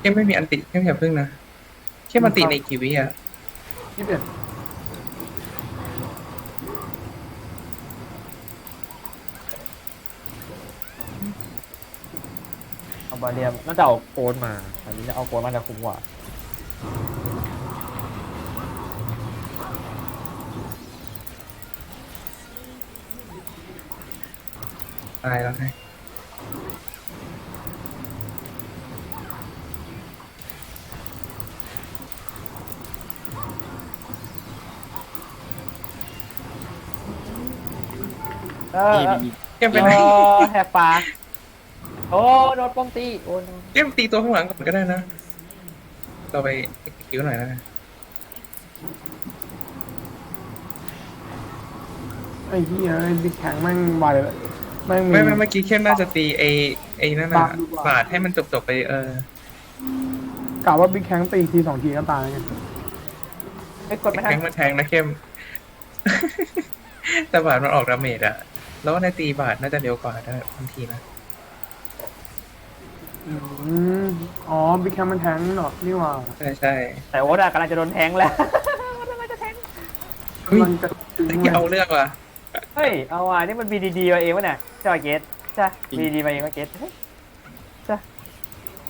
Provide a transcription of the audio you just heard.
เข้มไม่มีอันติเข้มอย่าพึ่งนะเข้มอันติในกี่วิอะยี่สิบเอ็ดเอาบาเรียมน่าจะเอาโกนมาอันนี้เอาโกนมาจะคุ้มกว่าตายแล้วไง เออเข้มไปไหนเออแหกปากโอ้โดนป้อมตีโอ้ยเข้มตีตัวข้างหลังก่อนก็ได้นะ เราไปคิวหน่อยนะไอ้เหี้ยดิแข็งแม่งไวเลยแม่งไม่ไม่เมื่อกี้เข้มน่าจะตีไอไอนั่นน่ะบาดดีกว่า บาดให้มันจบจบๆไปเออกะว่าบิ๊กแข็งตีทีสองทีก็ตายไงไอ้ยกดไม่ทัแทนงมาแทงนะเข้ม แต่บาดมันออกดาเมจอะ แล้วในตีบาดน่าจะเร็วกว่าได้บางทีนะอืมอ๋อบิ๊กแข็งมันแทงหรอนี่หว่าใช่ใช่แต่โอ๊ตอะกำลังจะโดนแทงแล้วโอ๊ตกำลังจะแทงเฮ้ยมันจะถึงอย่าเอาเรื่องว่ะเฮ้ยเอาอะนี่มัน BDD มาเองวะเนี่ยใช่ป่ะเกตใช่ BDD มาเองวะเกตเฮ้ยใช่